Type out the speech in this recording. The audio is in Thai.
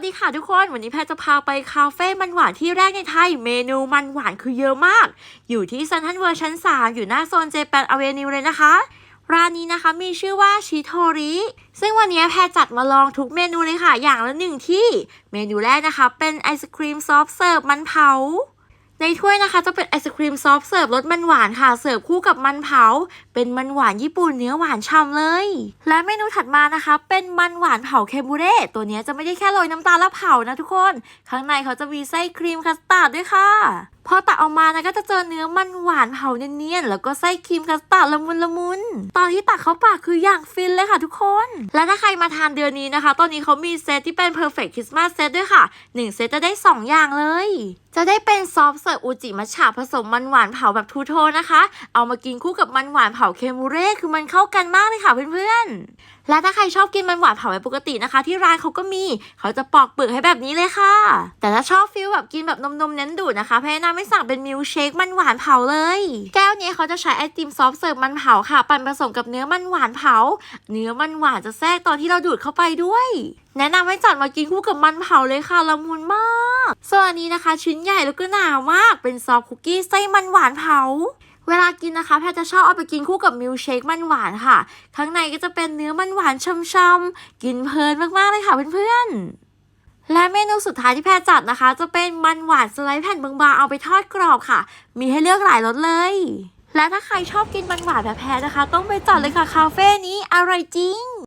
วัสดีค่ะทุกคน วันนี้แพทจะพาไปคาเฟ่มันหวานที่แรกในไทย เมนูมันหวานคือเยอะมาก อยู่ที่ซันทันเวอร์ชั้น 3 อยู่หน้าโซนเจแปนอเวนิวเลยนะคะ ร้านนี้นะคะมีชื่อว่าชิโทริ ซึ่งวันนี้แพรจัดมาลองทุกเมนูเลยค่ะ อย่างละหนึ่งที่ เมนูแรกนะคะ เป็นไอศครีมซอฟต์เสิร์ฟมันเผา ในถ้วยนะคะจะเป็นไอศครีมซอฟเสิร์ฟรสมันหวานค่ะ เสิร์ฟคู่กับมันเผา เป็นมันหวานญี่ปุ่นเนื้อหวานฉ่ำเลย และเมนูถัดมานะคะ เป็นมันหวานเผาเคมูเร่ตัวนี้จะไม่ได้แค่โรยน้ำตาลแล้วเผานะทุกคน ข้างในเขาจะมีไส้ครีมคัสตาร์ดด้วยค่ะพอตักออกมานะก็จะเจอเนื้อมันหวานเผาเนียนๆ แล้วก็ไส้ครีมคัสตาร์ดละมุนละมุน ตอนที่ตักเข้าปากคืออย่างฟินเลยค่ะทุกคน และถ้าใครมาทานเดือนนี้นะคะ ตอนนี้เขามีเซตที่เป็น perfect Christmas set ด้วยค่ะ 1 เซตจะได้ 2 อย่างเลย จะได้เป็นซอฟเสิร์ฟอูจิมัชฉะผสมมันหวานเผาแบบทูโทนะคะ เอามากินคู่กับมันหวานเผาเคมูเร่คือมันเข้ากันมากเลยค่ะเพื่อนๆ และถ้าใครชอบกินมันหวานเผาแบบปกตินะคะ ที่ร้านเขาก็มี เขาจะปอกเปลือกให้แบบนี้เลยค่ะ แต่ถ้าชอบฟิลแบบกินแบบนมๆเน้นดูดนะคะแพนนาไม่สั่งเป็นมิลค์เชคมันหวานเผาเลย แก้วนี้เขาจะใช้ไอติมซอฟเสิร์ฟมันเผาค่ะ ปั่นผสมกับเนื้อมันหวานเผา เนื้อมันหวานจะแทรกตอนที่เราดูดเข้าไปด้วย แนะนำให้จัดมากินคู่กับมันเผาเลยค่ะละมุนมากส่วนอันนี้นะคะ ชิ้นใหญ่แล้วก็หนามากเป็นซอฟคุกกี้ไส้มันหวานเผาเวลากินนะคะแพทจะชอบเอาไปกินคู่กับมิลค์เชคมันหวานค่ะ ข้างในก็จะเป็นเนื้อมันหวานช่ำๆ กินเพลินมากๆเลยค่ะเพื่อนๆ และเมนูสุดท้ายที่แพทจัดนะคะ จะเป็นมันหวานสไลด์แผ่นบางๆเอาไปทอดกรอบค่ะ มีให้เลือกหลายรสเลย และถ้าใครชอบกินมันหวานแบบแพ้นะคะ ต้องไปจัดเลยค่ะคาเฟ่นี้อร่อยจริง